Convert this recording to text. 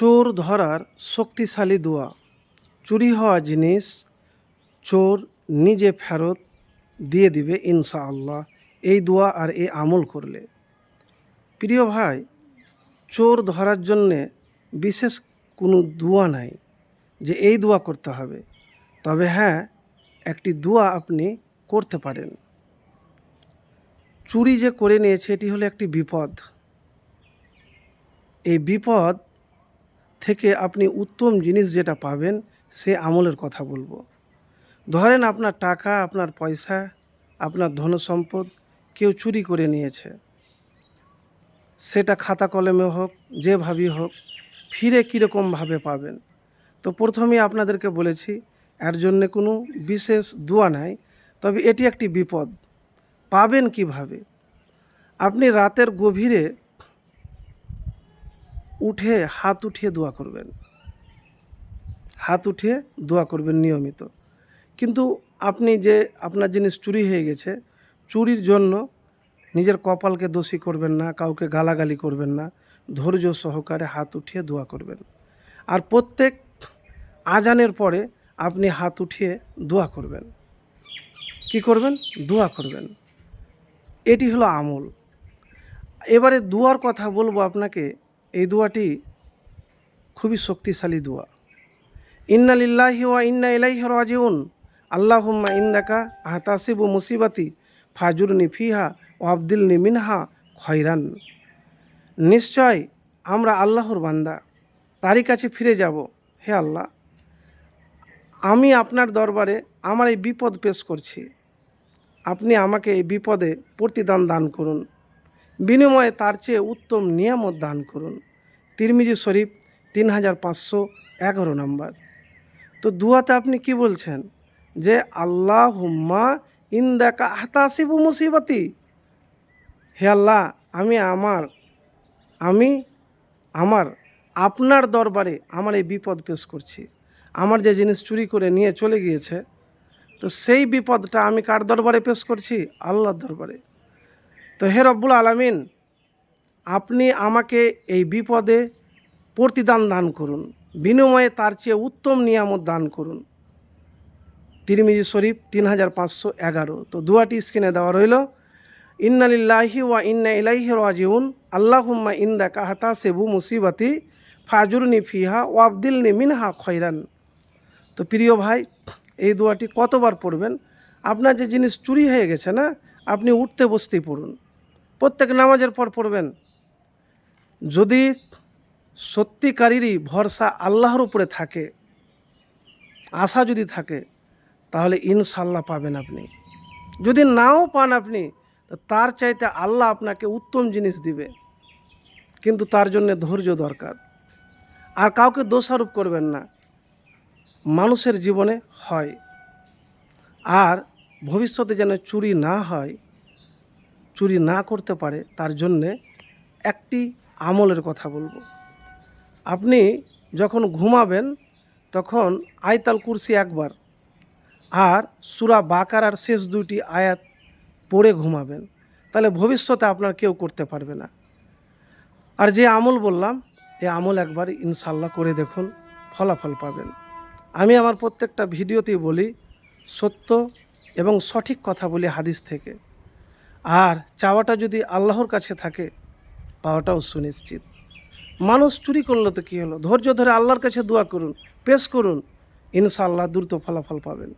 চোর ধরার শক্তিশালী দোয়া। চুরি হওয়া জিনিস চোর নিজে ফেরত দিয়ে দিবে ইনশাআল্লাহ। এই দোয়া আর এই আমল করলে। প্রিয় ভাই, চোর ধরার জন্যে বিশেষ কোনো দোয়া নাই যে এই দোয়া করতে হবে। তবে হ্যাঁ একটি দোয়া আপনি করতে পারেন। চুরি যে করে নিয়েছে, এটি হলো একটি বিপদ। এই বিপদ থেকে আপনি উত্তম জিনিস যেটা পাবেন, সে আমলের কথা বলব। ধরেন আপনার টাকা, আপনার পয়সা, আপনার ধন সম্পদ কেউ চুরি করে নিয়েছে। সেটা খাতা কলমে হোক, যেভাবেই হোক, ফিরে কীরকমভাবে পাবেন? তো প্রথমেই আপনাদেরকে বলেছি, এর জন্যে কোনো বিশেষ দোয়া নাই, তবে এটি একটি বিপদ। পাবেন কীভাবে? আপনি রাতের গভীরে উঠে হাত উঠিয়ে দোয়া করবেন। হাত উঠিয়ে দোয়া করবেন নিয়মিত। কিন্তু আপনি যে আপনার জিনিস চুরি হয়ে গেছে, চুরির জন্য নিজের কপালকে দোষী করবেন না, কাউকে গালাগালি করবেন না, ধৈর্য সহকারে হাত উঠিয়ে দোয়া করবেন। আর প্রত্যেক আজানের পরে আপনি হাত উঠিয়ে দোয়া করবেন। কি করবেন? দোয়া করবেন। এটি হলো আমল। এবারে দুয়ার কথা বলব আপনাকে। এই দোয়াটি খুবই শক্তিশালী দোয়া। ইন্না লিল্লাহি ওয়া ইন্না ইলাইহি রাজিউন। আল্লাহুম্মা ইন্দাকা আহতাসিবু মুসিবাতি ফাজুরনি ফিহা ও আবদিলনি মিনহা খয়রান। নিশ্চয় আমরা আল্লাহর বান্দা, তারই কাছে ফিরে যাব, হে আল্লাহ। আমি আপনার দরবারে আমার এই বিপদ পেশ করছি। আপনি আমাকে এই বিপদে প্রতিদান দান করুন। বিনিময়ে তার চেয়ে উত্তম নিয়ামত দান করুন। তিরমিজি শরীফ তিন হাজার পাঁচশো এগারো নম্বর। তো দুয়াতে আপনি কি বলছেন? যে আল্লাহ হুম্মা ইন্দাকা আহতাসিবু মুসিবতি। হে আল্লাহ, আমি আমার আমি আমার, আপনার দরবারে আমার এই বিপদ পেশ করছি। আমার যে জিনিস চুরি করে নিয়ে চলে গিয়েছে, তো সেই বিপদটা আমি কার দরবারে পেশ করছি? আল্লাহর দরবারে। তো হে রব্বুল আলামিন, আপনি আমাকে এই বিপদে প্রতিদান দান করুন, বিনিময়ে তার চেয়ে উত্তম নিয়ামত দান করুন। তিরমিজি শরীফ তিন হাজার পাঁচশো এগারো। তো দুয়াটি স্ক্রিনে দেওয়া রইল ইন্নালিল্লাহি ওয়া ইন্না ইলাইহি রাজিউন, আল্লাহুম্মা ইন্দা কাহাতা সেবু মুসিবাতি, ফাজুরনি ফিহা ও ওয়াবদিলনি মিনহা খয়রান। তো প্রিয় ভাই, এই দোয়াটি কতবার পড়বেন? আপনার যে জিনিস চুরি হয়ে গেছে না, আপনি উঠতে বসতেই পড়ুন। প্রত্যেক নামাজের পর পড়বেন। যদি সত্যিকারেরই ভরসা আল্লাহর উপরে থাকে, আশা যদি থাকে, তাহলে ইনশাল্লাহ পাবেন আপনি। যদি নাও পান আপনি তার চাইতে আল্লাহ আপনাকে উত্তম জিনিস দিবে। কিন্তু তার জন্য ধৈর্য দরকার। আর কাউকে দোষারোপ করবেন না। মানুষের জীবনে হয়। আর ভবিষ্যতে যেন চুরি না হয় চুরি না করতে পারে, তার জন্যে একটি আমলের কথা বলব। আপনি যখন ঘুমাবেন, তখন আয়তাল কুরসি একবার আর সুরা বাকার আর শেষ দুইটি আয়াত পড়ে ঘুমাবেন। তাহলে ভবিষ্যতে আপনার কেউ করতে পারবে না। আর যে আমল বললাম এই আমল একবার ইনশাল্লাহ করে দেখুন, ফলাফল পাবেন। আমি আমার প্রত্যেকটা ভিডিওতেই বলি, সত্য এবং সঠিক কথা বলি হাদিস থেকে। আর চাওয়াটা যদি আল্লাহর কাছে থাকে, পাওয়াটাও সুনিশ্চিত। মানুষ চুরি করল তো কী হলো? ধৈর্য ধরে আল্লাহর কাছে দোয়া করুন, পেশ করুন। ইনশাআল্লাহ দ্রুত ফলাফল পাবেন।